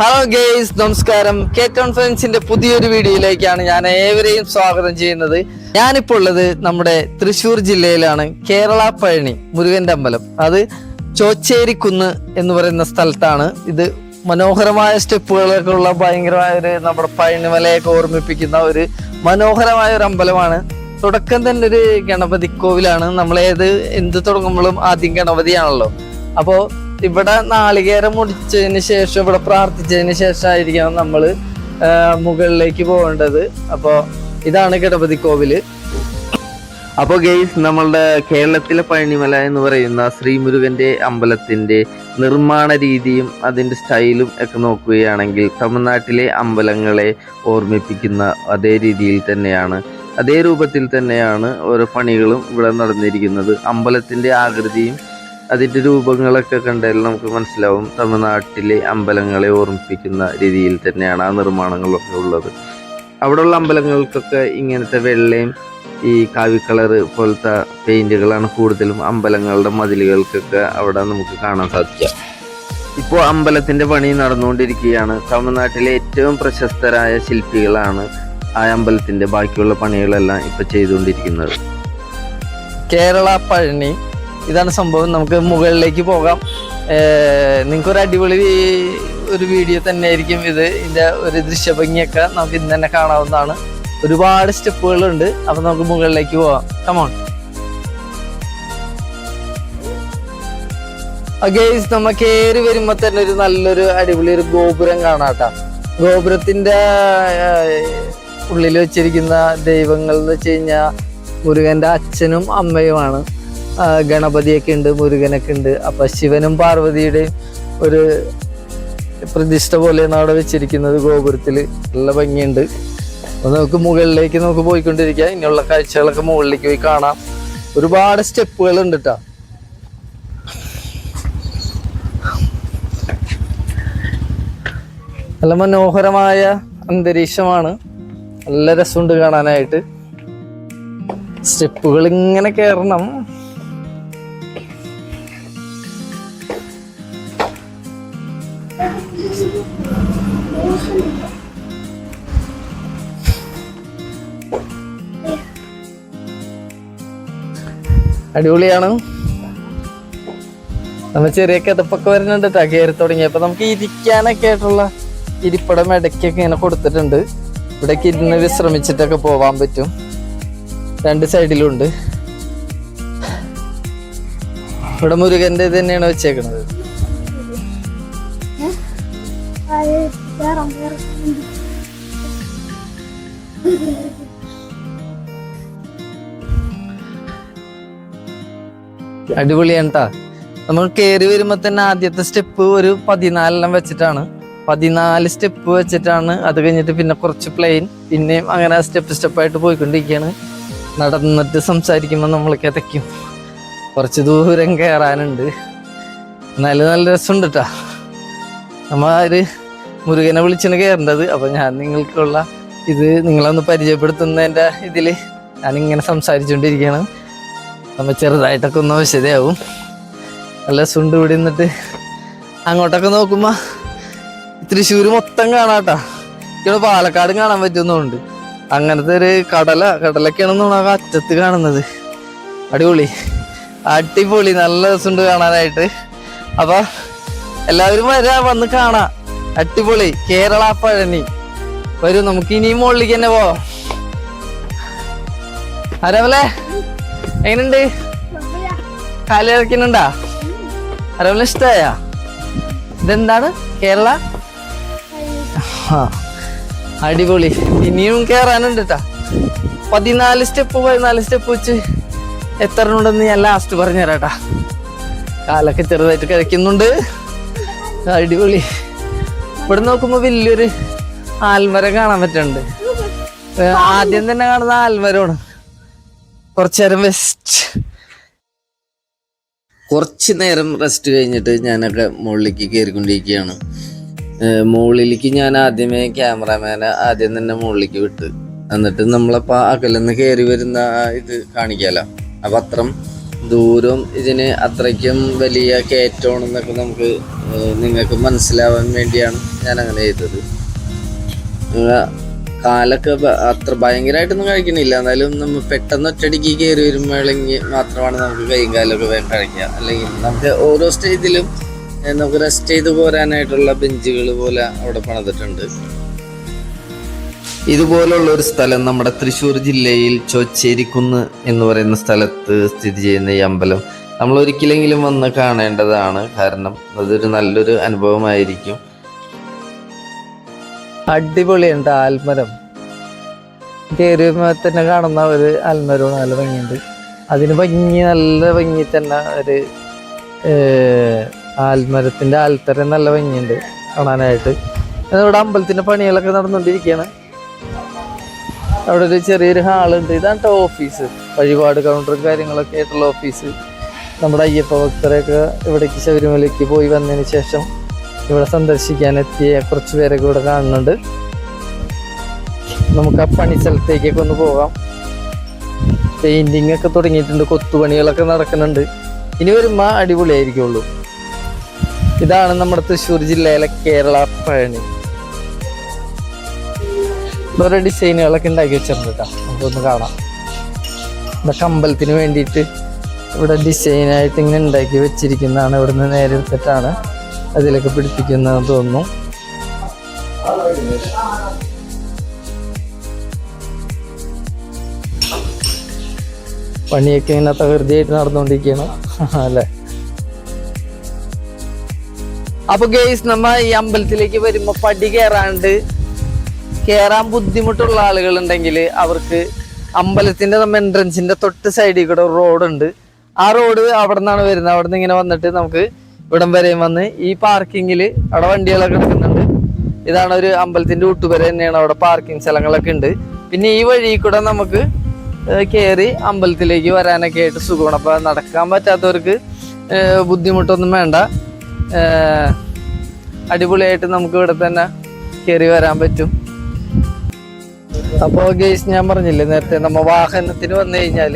Hello guys നമസ്കാരം. K കോൺഫറൻസിന്റെ പുതിയൊരു വീഡിയോയിലേക്കാണ് ഞാൻ ഏവരെയും സ്വാഗതം ചെയ്യുന്നത്. ഞാനിപ്പോൾ ഉള്ളത് നമ്മുടെ തൃശ്ശൂർ ജില്ലയിലാണ് കേരള പഴനി മുരുകന്റെ അമ്പലം. അത് ചോച്ചേരിക്കുന്ന് എന്ന് പറയുന്ന സ്ഥലത്താണ്. ഇത് മനോഹരമായ സ്റ്റെപ്പുകളൊക്കെ ഉള്ള ഭയങ്കരമായ ഒരു നമ്മുടെ പഴനിമലയൊക്കെ ഓർമ്മിപ്പിക്കുന്ന ഒരു മനോഹരമായ ഒരു അമ്പലമാണ്. തുടക്കം തന്നെ ഒരു ഗണപതി കോവിലാണ്. നമ്മൾ എന്ത് തുടങ്ങുമ്പോഴും ആദ്യം ഗണപതിയാണല്ലോ. അപ്പോ ഇവിടെ നാളികേരം മുടിച്ചതിന് ശേഷം ഇവിടെ പ്രാർത്ഥിച്ചതിന് ശേഷമായിരിക്കണം നമ്മൾ മുകളിലേക്ക് പോകേണ്ടത്. അപ്പോൾ ഇതാണ് ഗണപതി കോവിൽ. അപ്പോൾ ഗെയ്സ് നമ്മളുടെ കേരളത്തിലെ പഴനിമല എന്ന് പറയുന്ന ശ്രീമുരുകന്റെ അമ്പലത്തിന്റെ നിർമ്മാണ രീതിയും അതിന്റെ സ്റ്റൈലും ഒക്കെ നോക്കുകയാണെങ്കിൽ തമിഴ്നാട്ടിലെ അമ്പലങ്ങളെ ഓർമ്മിപ്പിക്കുന്ന അതേ രീതിയിൽ തന്നെയാണ്. അതേ രൂപത്തിൽ തന്നെയാണ് ഓരോ പണികളും ഇവിടെ നടന്നിരിക്കുന്നത്. അമ്പലത്തിന്റെ ആകൃതിയും അതിന്റെ രൂപങ്ങളൊക്കെ കണ്ടാൽ നമുക്ക് മനസ്സിലാവും തമിഴ്നാട്ടിലെ അമ്പലങ്ങളെ ഓർമ്മിപ്പിക്കുന്ന രീതിയിൽ തന്നെയാണ് ആ നിർമ്മാണങ്ങളൊക്കെ ഉള്ളത്. അവിടെയുള്ള അമ്പലങ്ങൾക്കൊക്കെ ഇങ്ങനത്തെ വെള്ളയും ഈ കാവി കളർ പോലത്തെ പെയിന്റുകളാണ് കൂടുതലും അമ്പലങ്ങളുടെ മതിലുകൾക്കൊക്കെ അവിടെ നമുക്ക് കാണാൻ സാധിക്കുക. ഇപ്പോൾ അമ്പലത്തിന്റെ പണി നടന്നുകൊണ്ടിരിക്കുകയാണ്. തമിഴ്നാട്ടിലെ ഏറ്റവും പ്രശസ്തരായ ശില്പികളാണ് ആ അമ്പലത്തിന്റെ ബാക്കിയുള്ള പണികളെല്ലാം ഇപ്പോൾ ചെയ്തുകൊണ്ടിരിക്കുന്നത്. കേരള പഴനി ഇതാണ് സംഭവം. നമുക്ക് മുകളിലേക്ക് പോകാം. നിങ്ങൾക്ക് ഒരു അടിപൊളി ഒരു വീഡിയോ തന്നെ ആയിരിക്കും ഇത്. ഇതിന്റെ ഒരു ദൃശ്യഭംഗിയൊക്കെ നമുക്ക് ഇന്ന് തന്നെ കാണാവുന്നതാണ്. ഒരുപാട് സ്റ്റെപ്പുകളുണ്ട്. അപ്പം നമുക്ക് മുകളിലേക്ക് പോകാം. കമോൺ ഗേസ് നമ്മ കയറി വരുമ്പോ തന്നെ ഒരു നല്ലൊരു അടിപൊളി ഒരു ഗോപുരം കാണാട്ടാ ഗോപുരത്തിന്റെ ഉള്ളിൽ വെച്ചിരിക്കുന്ന ദൈവങ്ങൾ എന്ന് വെച്ച് കഴിഞ്ഞാൽ മുരുകന്റെ അച്ഛനും അമ്മയുമാണ്. ഗണപതിയൊക്കെ ഉണ്ട് മുരുകനൊക്കെ ഉണ്ട് അപ്പൊ ശിവനും പാർവതിയുടെയും ഒരു പ്രതിഷ്ഠ പോലെയാണ് അവിടെ വെച്ചിരിക്കുന്നത് ഗോപുരത്തിൽ. നല്ല ഭംഗിയുണ്ട്. അപ്പൊ നമുക്ക് മുകളിലേക്ക് നമുക്ക് പോയിക്കൊണ്ടിരിക്കാം. ഇനിയുള്ള കാഴ്ചകളൊക്കെ മുകളിലേക്ക് പോയി കാണാം. ഒരുപാട് സ്റ്റെപ്പുകൾ ഉണ്ട് കേട്ടോ നല്ല മനോഹരമായ അന്തരീക്ഷമാണ്. നല്ല രസമുണ്ട് കാണാനായിട്ട്. സ്റ്റെപ്പുകൾ ഇങ്ങനെ കയറണം അടിപൊളിയാണ്. നമ്മ ചെറിയ കിതപ്പൊക്കെ വരുന്നുണ്ട് കേട്ടോ കയറി തുടങ്ങിയപ്പോ നമുക്ക് ഇരിക്കാനൊക്കെ ആയിട്ടുള്ള ഇരിപ്പടം ഇടയ്ക്കൊക്കെ ഇങ്ങനെ കൊടുത്തിട്ടുണ്ട്. ഇവിടേക്ക് ഇരുന്ന് വിശ്രമിച്ചിട്ടൊക്കെ പോവാൻ പറ്റും. രണ്ട് സൈഡിലും ഉണ്ട്. ഇവിടെ മുരുകന്റെ ഇത് തന്നെയാണ് വെച്ചേക്കണത്. അടിപൊളിയാണ് ട്ടാ നമ്മൾ കയറി വരുമ്പോ തന്നെ ആദ്യത്തെ സ്റ്റെപ്പ് ഒരു പതിനാലെണ്ണം വെച്ചിട്ടാണ്. പതിനാല് സ്റ്റെപ്പ് വെച്ചിട്ടാണ് അത് കഴിഞ്ഞിട്ട് പിന്നെ കുറച്ച് പ്ലെയിൻ പിന്നെയും അങ്ങനെ സ്റ്റെപ്പ് സ്റ്റെപ്പായിട്ട് പോയിക്കൊണ്ടിരിക്കുകയാണ്. നടന്നിട്ട് സംസാരിക്കുമ്പോൾ നമ്മൾ കിതയ്ക്കും. കുറച്ച് ദൂരം കയറാനുണ്ട് നല്ല നല്ല രസമുണ്ട് കേട്ടാ നമ്മ ഒരു മുരുകനെ വിളിച്ചാണ് കയറേണ്ടത് അപ്പൊ ഞാൻ നിങ്ങൾക്കുള്ള ഇത് നിങ്ങളൊന്ന് പരിചയപ്പെടുത്തുന്നതിന്റെ ഇതിൽ ഞാനിങ്ങനെ സംസാരിച്ചുകൊണ്ടിരിക്കുകയാണ് നമ്മ ചെറുതായിട്ടൊക്കെ ഒന്ന് ശരിയാവും നല്ല സുണ്ട് ഇവിടെ നിന്നിട്ട് അങ്ങോട്ടൊക്കെ നോക്കുമ്പോ തൃശ്ശൂര് മൊത്തം കാണാട്ടാ. ഇവിടെ പാലക്കാട് കാണാൻ പറ്റുന്നുണ്ട്. അങ്ങനത്തെ ഒരു കടല കടലൊക്കെയാണെന്ന് തോന്നുന്നു അറ്റത്ത് കാണുന്നത്. അടിപൊളി. അടിപൊളി. നല്ല സുണ്ട് കാണാനായിട്ട്. അപ്പൊ എല്ലാവരും വരാ വന്ന് കാണാ. അടിപൊളി. കേരള പഴനി. വരും നമുക്ക് ഇനിയും മുകളിലേക്ക് തന്നെ പോവാം. അരവലെ എങ്ങനെയുണ്ട്? കാലി ഇറക്കുന്നുണ്ടാ അരവലെ ഇഷ്ടമായ ഇതെന്താണ്? കേരള? അടിപൊളി. ഇനിയും കേറാനുണ്ട് കേട്ടാ പതിനാല് സ്റ്റെപ്പ് പതിനാല് സ്റ്റെപ്പ് വെച്ച് എത്ര ഉണ്ടെന്ന് ഞാൻ ലാസ്റ്റ് പറഞ്ഞു തരാട്ടാ കാലൊക്കെ ചെറുതായിട്ട് കഴിക്കുന്നുണ്ട് അടിപൊളി. ഇവിടെ നോക്കുമ്പോ വലിയൊരു ആൽമരം കാണാൻ പറ്റുന്നുണ്ട്. ആദ്യം തന്നെ കാണുന്ന ആൽമരമാണ്. കുറച്ചു നേരം വെസ്റ്റ് കുറച്ച് നേരം റെസ്റ്റ് കഴിഞ്ഞിട്ട് ഞാനൊക്കെ മുകളിലേക്ക് കയറിക്കൊണ്ടിരിക്കുകയാണ്. മുകളിലേക്ക് ഞാൻ ആദ്യമേ ക്യാമറാമാനെ ആദ്യം തന്നെ മുകളിലേക്ക് വിട്ട്. എന്നിട്ട് നമ്മളപ്പോ അകലെന്ന് കയറി വരുന്ന ഇത് കാണിക്കാലോ. അപ്പം അത്രം ദൂരം ഇതിന് അത്രയ്ക്കും വലിയ കയറ്റമാണെന്നൊക്കെ നമുക്ക് നിങ്ങൾക്ക് മനസ്സിലാവാൻ വേണ്ടിയാണ് ഞാൻ അങ്ങനെ ചെയ്തത് കാലൊക്കെ അത്ര ഭയങ്കരമായിട്ടൊന്നും കഴിക്കണില്ല. എന്നാലും നമ്മൾ പെട്ടെന്ന് ഒറ്റടിക്ക് കയറി വരുമ്പോഴെങ്കിൽ മാത്രമാണ് നമുക്ക് കൈയും കാലൊക്കെ കഴിക്കുക. അല്ലെങ്കിൽ നമുക്ക് ഓരോ സ്റ്റേജിലും നമുക്ക് റെസ്റ്റ് ചെയ്ത് പോരാനായിട്ടുള്ള ബെഞ്ചുകൾ പോലെ അവിടെ പണിതിട്ടുണ്ട്. ഇതുപോലുള്ള ഒരു സ്ഥലം നമ്മുടെ തൃശ്ശൂർ ജില്ലയിൽ ചൊച്ചേരിക്കുന്ന് എന്ന് പറയുന്ന സ്ഥലത്ത് സ്ഥിതി ചെയ്യുന്ന ഈ അമ്പലം. നമ്മൾ ഒരിക്കലെങ്കിലും വന്ന് കാണേണ്ടതാണ്. കാരണം അതൊരു നല്ലൊരു അനുഭവമായിരിക്കും. അടിപൊളിയുണ്ട് ആൽമരം. തന്നെ കാണുന്ന ഒരു ആൽമരമാണ് നല്ല ഭംഗിയുണ്ട്. അതിന് ഭംഗി നല്ല ഭംഗി തന്നെ ഒരു ആൽമരത്തിന്റെ ആൽത്തരം നല്ല ഭംഗിയുണ്ട് കാണാനായിട്ട്. ഇവിടെ അമ്പലത്തിന്റെ പണികളൊക്കെ നടന്നുകൊണ്ടിരിക്കുകയാണ്. അവിടെ ഒരു ചെറിയൊരു ഹാളുണ്ട് ഇതാണ് ഓഫീസ് വഴിപാട് കൗണ്ടറും കാര്യങ്ങളൊക്കെ ആയിട്ടുള്ള ഓഫീസ് നമ്മുടെ അയ്യപ്പ ഭക്തരെയൊക്കെ ഇവിടേക്ക് ശബരിമലയ്ക്ക് പോയി വന്നതിന് ശേഷം ഇവിടെ സന്ദർശിക്കാൻ എത്തിയ കുറച്ച് പേരൊക്കെ ഇവിടെ കാണുന്നുണ്ട്. നമുക്ക് ആ പണി സ്ഥലത്തേക്കൊക്കെ ഒന്ന് പോകാം. പെയിന്റിംഗ് ഒക്കെ തുടങ്ങിയിട്ടുണ്ട്. കൊത്തുപണികളൊക്കെ നടക്കുന്നുണ്ട്. ഇനി വരുമ്പോൾ അടിപൊളിയായിരിക്കുള്ളൂ. ഇതാണ് നമ്മുടെ തൃശ്ശൂർ ജില്ലയിലെ കേരള പഴനി. ഓരോ ഡിസൈനുകളൊക്കെ ഉണ്ടാക്കി വെച്ചിട്ടുണ്ട് കേട്ടോ. നമുക്കൊന്ന് കാണാം. ഇതൊക്കെ അമ്പലത്തിന് വേണ്ടിയിട്ട് ഇവിടെ ഡിസൈനായിട്ട് ഇങ്ങനെ ഉണ്ടാക്കി വെച്ചിരിക്കുന്നതാണ് ഇവിടുന്ന് നേരെ എടുത്തിട്ടാണ്. അതിലൊക്കെ പിടിപ്പിക്കുന്ന തോന്നുന്നു. പണിയൊക്കെ ഇങ്ങനെ തകൃതിയായിട്ട് നടന്നുകൊണ്ടിരിക്കുകയാണ്. അല്ലേ? അപ്പൊ ഗെയ്സ് നമ്മ ഈ അമ്പലത്തിലേക്ക് വരുമ്പോ പടി കയറാണ്ട് കയറാൻ ബുദ്ധിമുട്ടുള്ള ആളുകൾ ഉണ്ടെങ്കിൽ അവർക്ക് അമ്പലത്തിന്റെ നമ്മ എൻട്രൻസിന്റെ തൊട്ട് സൈഡിൽ കൂടെ റോഡുണ്ട് ആ റോഡ് അവിടെ നിന്നാണ് വരുന്നത്. അവിടെ നിന്ന് ഇങ്ങനെ വന്നിട്ട് നമുക്ക് ഇവിടം വരെയും വന്ന് ഈ പാർക്കിങ്ങിൽ അവിടെ വണ്ടികളൊക്കെ എടുക്കുന്നുണ്ട്. ഇതാണ് ഒരു അമ്പലത്തിന്റെ ഊട്ടുപര തന്നെയാണ് അവിടെ പാർക്കിംഗ് സ്ഥലങ്ങളൊക്കെ ഉണ്ട്. പിന്നെ ഈ വഴി കൂടെ നമുക്ക് കയറി അമ്പലത്തിലേക്ക് വരാനൊക്കെ ആയിട്ട് സുഖമാണ്. അപ്പൊ നടക്കാൻ പറ്റാത്തവർക്ക് ബുദ്ധിമുട്ടൊന്നും വേണ്ട. അടിപൊളിയായിട്ട് നമുക്ക് ഇവിടെ തന്നെ കയറി വരാൻ പറ്റും. അപ്പോൾ ഗേസ് ഞാൻ പറഞ്ഞില്ലേ നേരത്തെ നമ്മ വാഹനത്തിന് വന്നു കഴിഞ്ഞാൽ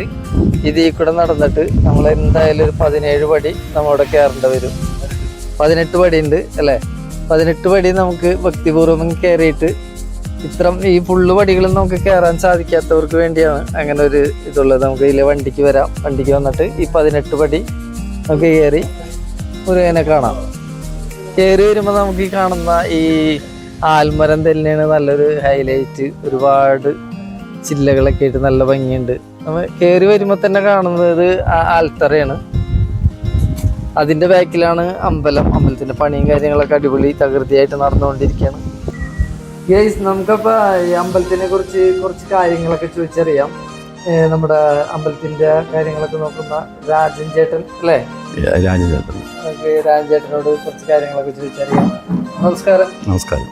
ഇതിൽ കൂടെ നടന്നിട്ട് നമ്മൾ എന്തായാലും ഒരു പതിനേഴ് പടി നമ്മവിടെ കയറേണ്ടി വരും. പതിനെട്ട് ഉണ്ട് അല്ലേ? പതിനെട്ട് പടി നമുക്ക് ഭക്തിപൂർവം കയറിയിട്ട് ഇത്രം ഈ ഫുള്ള് പടികളും നമുക്ക് കയറാൻ സാധിക്കാത്തവർക്ക് വേണ്ടിയാണ് അങ്ങനെ ഒരു ഇതുള്ളത്. നമുക്ക് ഇതിലെ വണ്ടിക്ക് വരാം. വണ്ടിക്ക് വന്നിട്ട് ഈ പതിനെട്ട് പടി നമുക്ക് കയറി മുരുകനെ കാണാം. കയറി വരുമ്പോൾ നമുക്ക് ഈ കാണുന്ന ഈ ആൽമരം തന്നെയാണ് നല്ലൊരു ഹൈലൈറ്റ് ഒരുപാട് ചില്ലകളൊക്കെ ആയിട്ട് നല്ല ഭംഗിയുണ്ട്. നമ്മൾ കയറി വരുമ്പോൾ തന്നെ കാണുന്നത് ആൽത്തറയാണ് അതിന്റെ ബാക്കിലാണ് അമ്പലം. അമ്പലത്തിന്റെ പണിയും കാര്യങ്ങളൊക്കെ അടിപൊളി തകൃതിയായിട്ട് നടന്നുകൊണ്ടിരിക്കുകയാണ്. ഗേസ് നമുക്കപ്പോൾ ഈ അമ്പലത്തിനെ കുറിച്ച് കുറച്ച് കാര്യങ്ങളൊക്കെ ചോദിച്ചറിയാം. നമ്മുടെ അമ്പലത്തിന്റെ കാര്യങ്ങളൊക്കെ നോക്കുന്ന രാജൻ ചേട്ടൻ അല്ലേ? രാജചേട്ടൻ നമുക്ക് രാജൻ ചേട്ടനോട് കുറച്ച് കാര്യങ്ങളൊക്കെ ചോദിച്ചറിയാം. നമസ്കാരം. നമസ്കാരം.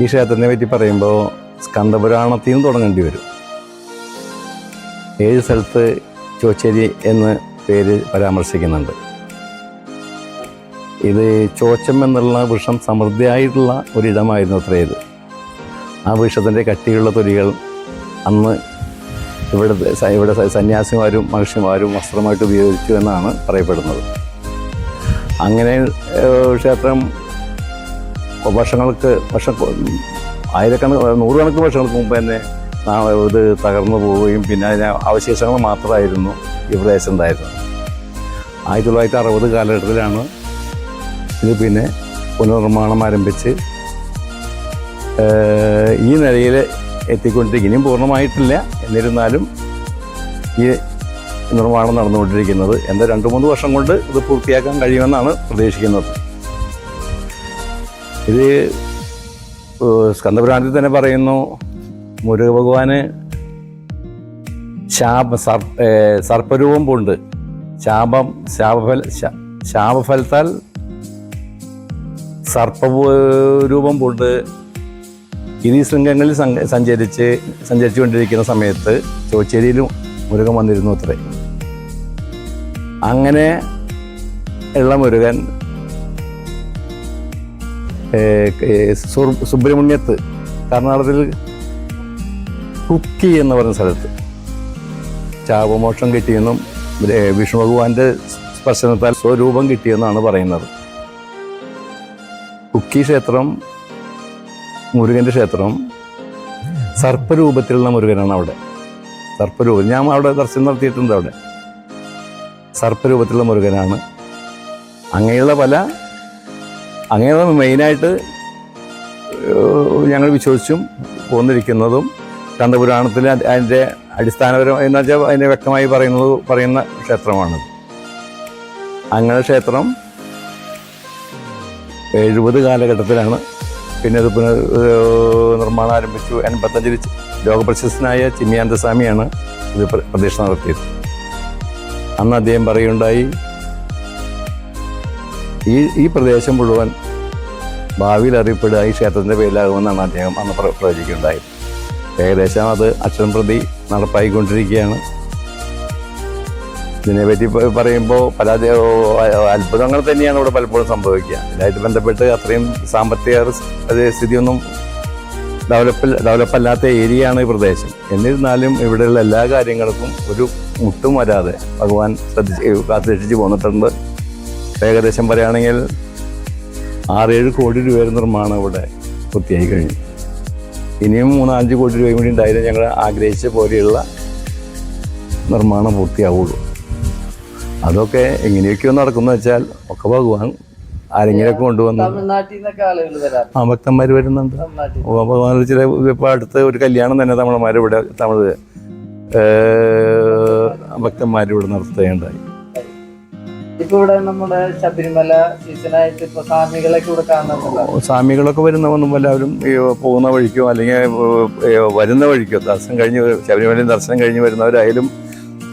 ഈ ക്ഷേത്രത്തിനെ പറ്റി പറയുമ്പോൾ സ്കന്ദപുരാണത്തിൽ നിന്ന് തുടങ്ങേണ്ടി വരും. ഏഴ് സ്ഥലത്ത് ചോച്ചേരി എന്ന് പേര് പരാമർശിക്കുന്നുണ്ട്. ഇത് ചോച്ചം എന്നുള്ള വൃക്ഷം സമൃദ്ധിയായിട്ടുള്ള ഒരിടമായിരുന്നു അത്ര ഇത് ആ വൃക്ഷത്തിന്റെ കട്ടിയുള്ള തൊലികൾ അന്ന് ഇവിടെ ഇവിടെ സന്യാസിമാരും മഹർഷിമാരും വസ്ത്രമായിട്ട് ഉപയോഗിച്ചു എന്നാണ് പറയപ്പെടുന്നത്. അങ്ങനെ ക്ഷേത്രം വർഷങ്ങൾക്ക് വർഷം ആയിരക്കണക്കിന് നൂറുകണക്കിന് വർഷങ്ങൾക്ക് മുമ്പ് തന്നെ ഇത് തകർന്നു പോവുകയും പിന്നെ അതിന് അവശേഷങ്ങൾ മാത്രമായിരുന്നു ഈ പ്രദേശം ഉണ്ടായിരുന്നത്. ആയിരത്തി തൊള്ളായിരത്തി അറുപത് കാലഘട്ടത്തിലാണ് ഇത് പിന്നെ പുനർനിർമ്മാണം ആരംഭിച്ച് ഈ നിലയിൽ എത്തിക്കൊണ്ടിരിക്കും ഇനിയും പൂർണമായിട്ടില്ല. എന്നിരുന്നാലും ഈ നിർമ്മാണം നടന്നുകൊണ്ടിരിക്കുന്നത് എന്താ രണ്ട് മൂന്ന് വർഷം കൊണ്ട് ഇത് പൂർത്തിയാക്കാൻ കഴിയുമെന്നാണ് പ്രതീക്ഷിക്കുന്നത്. ഇത് സ്കന്ദപുരാണത്തിൽ തന്നെ പറയുന്നു മുരുക ഭഗവാന് ശാപ സർ സർപ്പരൂപം പൂണ്ട്. ശാപം ശാപഫല ശാപഫലത്താൽ സർപ്പ രൂപം പൂണ്ട് ഇനി ശൃംഗങ്ങളിൽ സഞ്ച- സഞ്ചരിച്ച് സഞ്ചരിച്ചുകൊണ്ടിരിക്കുന്ന സമയത്ത് ചോച്ചേരിയിലും മുരുകൻ വന്നിരുന്നു അത്രേ. അങ്ങനെ ഉള്ള മുരുകൻ സുബ്രഹ്മണ്യത്ത് കർണാടകത്തിൽ കുക്കി എന്ന് പറയുന്ന സ്ഥലത്ത് ചാപമോക്ഷം കിട്ടിയെന്നും വിഷ്ണു ഭഗവാന്റെ സ്പർശനത്താൽ സ്വരൂപം കിട്ടിയെന്നാണ് പറയുന്നത്. കുക്കി ക്ഷേത്രം മുരുകന്റെ ക്ഷേത്രം സർപ്പരൂപത്തിലുള്ള മുരുകനാണ് അവിടെ. സർപ്പരൂപം. ഞാൻ അവിടെ ദർശനം നടത്തിയിട്ടുണ്ട് അവിടെ. സർപ്പരൂപത്തിലുള്ള മുരുകനാണ്. അങ്ങനെയുള്ള പല അങ്ങനെയുള്ള മെയിനായിട്ട് ഞങ്ങൾ വിശ്വസിച്ചും പോന്നിരിക്കുന്നതും കണ്ടപുരാണത്തിൽ അതിന്റെ അടിസ്ഥാനപരമായി എന്ന് വെച്ചാൽ അതിനെ വ്യക്തമായി പറയുന്നത് പറയുന്ന ക്ഷേത്രമാണ്. അങ്ങനെ ക്ഷേത്രം എഴുപത് കാലഘട്ടത്തിലാണ്. പിന്നെ അത് പുനർ നിർമ്മാണം ആരംഭിച്ചു. എൺപത്തഞ്ചിൽ ലോകപ്രശസ്തനായ ചിമ്മിയാന്തസ്വാമിയാണ് ഇത് പ്ര- പ്രതിഷ്ഠ നടത്തിയത്. അന്ന് അദ്ദേഹം പറയുണ്ടായി ഈ ഈ പ്രദേശം മുഴുവൻ ഭാവിയിൽ അറിയപ്പെടുക ഈ ക്ഷേത്രത്തിന്റെ പേരിലാകുമെന്നാണ് അദ്ദേഹം അന്ന് പ്ര- പ്രവചിക്കുകയുണ്ടായത് ഏകദേശം അത് അക്ഷരം പ്രതി നടപ്പായിക്കൊണ്ടിരിക്കുകയാണ്. ഇതിനെപ്പറ്റി പറയുമ്പോൾ പരാതി അത്ഭുതങ്ങൾ തന്നെയാണ് ഇവിടെ പലപ്പോഴും സംഭവിക്കുക. ഇതായിട്ട് ബന്ധപ്പെട്ട് അത്രയും സാമ്പത്തിക സ്ഥിതിയൊന്നും ഡെവലപ്പ് ഡെവലപ്പ് അല്ലാത്ത ഏരിയയാണ് ഈ പ്രദേശം. എന്നിരുന്നാലും ഇവിടെയുള്ള എല്ലാ കാര്യങ്ങൾക്കും ഒരു മുട്ടും വരാതെ ഭഗവാൻ ശ്രദ്ധിച്ച് കാത്തുരക്ഷിച്ച് പോന്നിട്ടുണ്ട്. ഏകദേശം പറയുകയാണെങ്കിൽ ആറേഴ് കോടി രൂപയുടെ നിർമ്മാണം ഇവിടെ പൂർത്തിയായി കഴിഞ്ഞു. ഇനിയും മൂന്നാലഞ്ച് കോടി രൂപയും കൂടി ഉണ്ടായാലും ഞങ്ങൾ ആഗ്രഹിച്ച പോലെയുള്ള നിർമ്മാണം പൂർത്തിയാവുള്ളൂ. അതൊക്കെ എങ്ങനെയൊക്കെയോ നടക്കുന്നു വെച്ചാൽ ഒക്കെ ഭഗവാൻ ആരെങ്കിലൊക്കെ കൊണ്ടുവന്നു ആ ഭക്തന്മാർ വരുന്നുണ്ട്. ഭഗവാൻ ചില ഇപ്പോൾ അടുത്ത് ഒരു കല്യാണം തന്നെ തമിഴന്മാർ ഇവിടെ തമിഴ് ഭക്തന്മാരിവിടെ നടത്തുകയുണ്ടായി. ഇപ്പൊ ഇവിടെ നമ്മുടെ ശബരിമല സീസണായിട്ട് ഇപ്പൊ സ്വാമികളൊക്കെ ഇവിടെ കാണുന്നുണ്ടല്ലോ. സ്വാമികളൊക്കെ വരുന്നവന്നും എല്ലാവരും പോകുന്ന വഴിക്കോ അല്ലെങ്കിൽ വരുന്ന വഴിക്കോ ദർശനം കഴിഞ്ഞ് ശബരിമലയിൽ ദർശനം കഴിഞ്ഞ് വരുന്നവരായാലും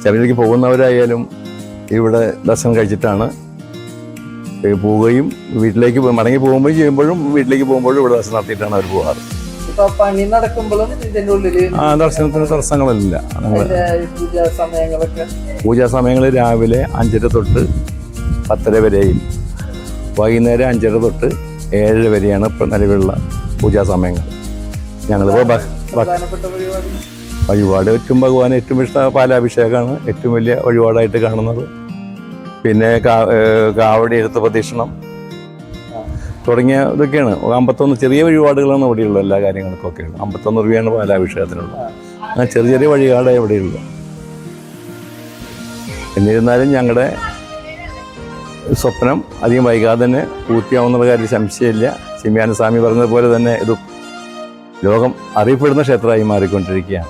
ശബരിമലയ്ക്ക് പോകുന്നവരായാലും ഇവിടെ ദർശനം കഴിച്ചിട്ടാണ് പോവുകയും വീട്ടിലേക്ക് മടങ്ങി പോകുമ്പോൾ ചെയ്യുമ്പോഴും വീട്ടിലേക്ക് പോകുമ്പോഴും ഇവിടെ ദർശനം നടത്തിയിട്ടാണ് അവർ പോകാറ് പണി നടക്കുമ്പോഴും ഇതിന്റെ ഉള്ളിൽ ആ ദർശനത്തിന് തടസ്സങ്ങളില്ല. പൂജാ സമയങ്ങളിൽ രാവിലെ അഞ്ചര തൊട്ട് പത്തര വരെയും വൈകുന്നേരം അഞ്ചര തൊട്ട് ഏഴര വരെയാണ് ഇപ്പം നിലവിലുള്ള പൂജാ സമയങ്ങൾ. ഞങ്ങളിപ്പോൾ വഴിപാട് ഏറ്റവും ഭഗവാൻ ഏറ്റവും ഇഷ്ട പാലാഭിഷേകമാണ് ഏറ്റവും വലിയ വഴിപാടായിട്ട് കാണുന്നത്. പിന്നെ കാവടി എഴുത്ത് പ്രദക്ഷിണം തുടങ്ങിയ ഇതൊക്കെയാണ്. അമ്പത്തൊന്ന് ചെറിയ വഴിപാടുകളാണ് ഇവിടെയുള്ള എല്ലാ കാര്യങ്ങൾക്കൊക്കെ അമ്പത്തൊന്ന് രൂപയാണ് പാലാഭിഷേകത്തിനുള്ളത് അങ്ങനെ ചെറിയ ചെറിയ വഴിപാടേ ഇവിടെയുള്ളൂ എന്നിരുന്നാലും ഞങ്ങളുടെ സ്വപ്നം അധികം വൈകാതെ തന്നെ പൂർത്തിയാവുന്ന കാര്യം സംശയമില്ല. സിമിയാന സ്വാമി പറഞ്ഞതുപോലെ തന്നെ ഇത് ലോകം അറിയപ്പെടുന്ന ക്ഷേത്രമായി മാറിക്കൊണ്ടിരിക്കുകയാണ്.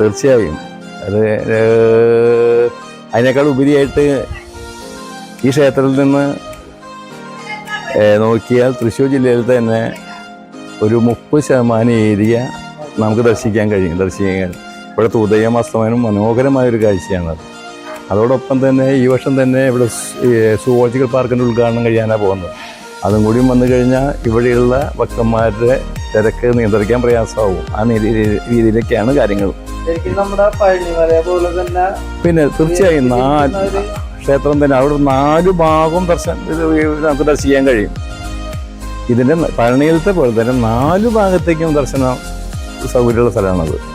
തീർച്ചയായും. അത് അതിനേക്കാൾ ഉപരിയായിട്ട് ഈ ക്ഷേത്രത്തിൽ നിന്ന് നോക്കിയാൽ തൃശ്ശൂർ ജില്ലയിൽ തന്നെ ഒരു മുപ്പത് ശതമാനം ഏരിയ നമുക്ക് ദർശിക്കാൻ കഴിയും. ദർശിക്കാൻ ഇവിടുത്തെ ഉദയം അസ്തമനം മനോഹരമായ ഒരു കാഴ്ചയാണത്. അതോടൊപ്പം തന്നെ ഈ വർഷം തന്നെ ഇവിടെ സുവോളജിക്കൽ പാർക്കിന്റെ ഉദ്ഘാടനം കഴിയാനാണ് പോകുന്നത്. അതും കൂടി വന്നു കഴിഞ്ഞാൽ ഇവിടെയുള്ള ഭക്തന്മാരുടെ തിരക്ക് നിയന്ത്രിക്കാൻ പ്രയാസമാവും. ആ രീതി- രീതിയിലൊക്കെയാണ് കാര്യങ്ങൾ. പിന്നെ തീർച്ചയായും നാല് ക്ഷേത്രം തന്നെ. അവിടെ നാല് ഭാഗം ദർശനം നമുക്ക് ദർശിക്കാൻ കഴിയും. ഇതിന്റെ പഴനിയിലത്തെ പോലെ തന്നെ നാല് ഭാഗത്തേക്കും ദർശനം സൗകര്യമുള്ള സ്ഥലമാണത്.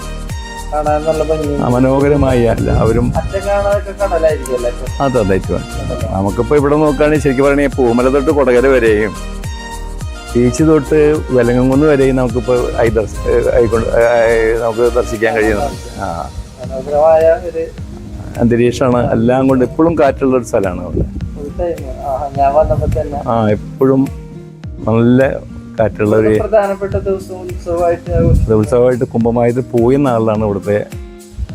മനോഹരമായി എല്ലാവരും ഇപ്പൊ? അതെ നമുക്കിപ്പോ ഇവിടെ നോക്കുകയാണെങ്കിൽ ശരിക്കും പറയണെങ്കിൽ പൂമല തൊട്ട് കൊടകര വരെയും ബീച്ച് തൊട്ട് വെലങ്ങുന്ന് വരെയും നമുക്കിപ്പോൾ ആയി ദർശ ആയിക്കൊണ്ട് ആയി നമുക്ക് ദർശിക്കാൻ കഴിയുന്നത് ആ. അന്തരീക്ഷമാണ്. എല്ലാം കൊണ്ട് എപ്പോഴും കാറ്റുള്ള ഒരു സ്ഥലമാണ് അവിടെ ആ എപ്പോഴും നല്ല കാറ്റുള്ള ഒരു പ്രധാനപ്പെട്ട ഉത്സവമായിട്ട് കുംഭമായത് പോയി നാളിലാണ് ഇവിടുത്തെ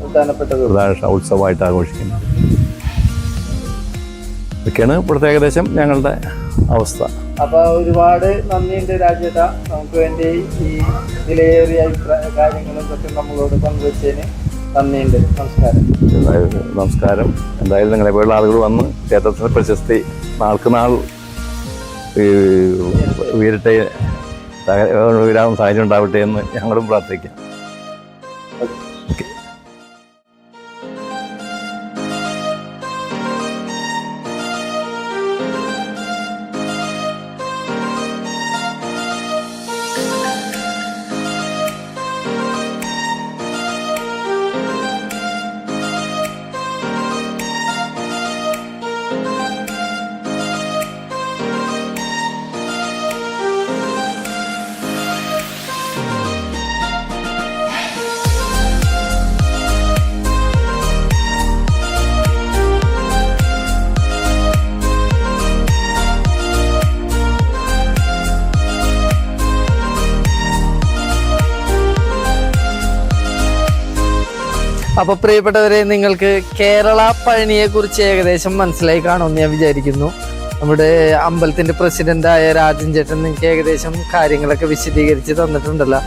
പ്രധാനപ്പെട്ട ഉത്സവമായിട്ട് ആഘോഷിക്കുന്നത്. ഇതൊക്കെയാണ് ഇവിടുത്തെ ഏകദേശം ഞങ്ങളുടെ അവസ്ഥ. അപ്പൊ ഒരുപാട് നന്ദിയുണ്ട് രാജേട്ട. നമുക്ക് വേണ്ടി ഈ വിലയേറിയ അഭിപ്രായ കാര്യങ്ങളും ഒക്കെ നമ്മളോട് പങ്കുവച്ചതിന് നന്ദിയുണ്ട്. നമസ്കാരം. എന്തായാലും നമസ്കാരം. എന്തായാലും നിങ്ങളെ പോലുള്ള ആളുകൾ വന്ന് ക്ഷേത്രത്തിന്റെ പ്രശസ്തി നാൾക്ക് നാൾ ഈ ഉയരാൻ സാഹചര്യം ഉണ്ടാവട്ടെ എന്ന് ഞങ്ങളും പ്രാർത്ഥിക്കാം. അപ്പൊ പ്രിയപ്പെട്ടവരെ നിങ്ങൾക്ക് കേരള പഴനിയെ കുറിച്ച് ഏകദേശം മനസ്സിലായി കാണുമെന്ന് ഞാൻ വിചാരിക്കുന്നു. നമ്മുടെ അമ്പലത്തിന്റെ പ്രസിഡന്റായ രാജൻ ചേട്ടൻ നിങ്ങൾക്ക് ഏകദേശം കാര്യങ്ങളൊക്കെ വിശദീകരിച്ച് തന്നിട്ടുണ്ടല്ലോ.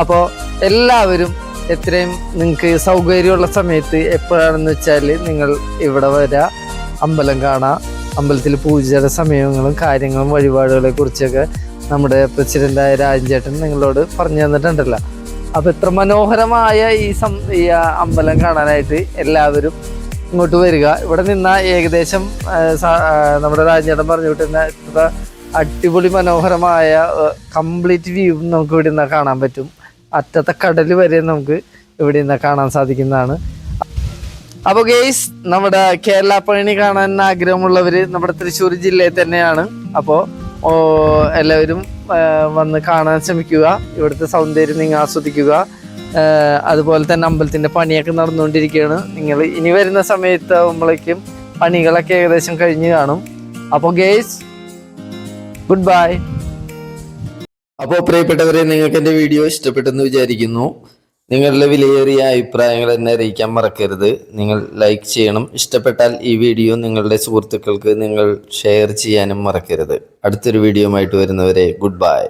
അപ്പോൾ എല്ലാവരും എത്രയും നിങ്ങൾക്ക് സൗകര്യമുള്ള സമയത്ത് എപ്പോഴാണെന്ന് വെച്ചാൽ നിങ്ങൾ ഇവിടെ വരാ അമ്പലം കാണാം. അമ്പലത്തിൽ പൂജയുടെ സമയങ്ങളും കാര്യങ്ങളും വഴിപാടുകളെ കുറിച്ചൊക്കെ നമ്മുടെ പ്രസിഡന്റായ രാജൻ ചേട്ടൻ നിങ്ങളോട് പറഞ്ഞു തന്നിട്ടുണ്ടല്ലോ. അപ്പൊ ഇത്ര മനോഹരമായ ഈ സം ഈ അമ്പലം കാണാനായിട്ട് എല്ലാവരും ഇങ്ങോട്ട് വരിക. ഇവിടെ നിന്ന ഏകദേശം നമ്മുടെ രാജേട്ടൻ പറഞ്ഞു വിട്ടുന്ന ഇത്ര അടിപൊളി മനോഹരമായ കംപ്ലീറ്റ് വ്യൂ നമുക്ക് ഇവിടെ നിന്ന് കാണാൻ പറ്റും. അറ്റത്തെ കടൽ വരെ നമുക്ക് ഇവിടെ നിന്ന് കാണാൻ സാധിക്കുന്നതാണ്. അപ്പൊ ഗെയ്സ് നമ്മുടെ കേരള പഴനി കാണാൻ ആഗ്രഹമുള്ളവര് നമ്മുടെ തൃശ്ശൂർ ജില്ലയിൽ തന്നെയാണ്. അപ്പോൾ എല്ലാവരും വന്ന് കാണാൻ ശ്രമിക്കുക. ഇവിടുത്തെ സൗന്ദര്യം നിങ്ങൾ ആസ്വദിക്കുക. അതുപോലെ തന്നെ അമ്പലത്തിന്റെ പണിയൊക്കെ നടന്നുകൊണ്ടിരിക്കുകയാണ്. നിങ്ങൾ ഇനി വരുന്ന സമയത്ത് ആകുമ്പോഴേക്കും പണികളൊക്കെ ഏകദേശം കഴിഞ്ഞ് കാണും. അപ്പോൾ ഗേസ് ഗുഡ് ബൈ അപ്പോൾ പ്രിയപ്പെട്ടവരെ നിങ്ങൾക്ക് എന്റെ വീഡിയോ ഇഷ്ടപ്പെട്ടെന്ന് വിചാരിക്കുന്നു. നിങ്ങളുടെ വിലയേറിയ അഭിപ്രായങ്ങൾ എന്നെ അറിയിക്കാൻ മറക്കരുത്. നിങ്ങൾ ലൈക്ക് ചെയ്യണം. ഇഷ്ടപ്പെട്ടാൽ ഈ വീഡിയോ നിങ്ങളുടെ സുഹൃത്തുക്കൾക്ക് നിങ്ങൾ ഷെയർ ചെയ്യാനും മറക്കരുത്. അടുത്തൊരു വീഡിയോ ആയിട്ട് വരുന്നവരെ ഗുഡ് ബൈ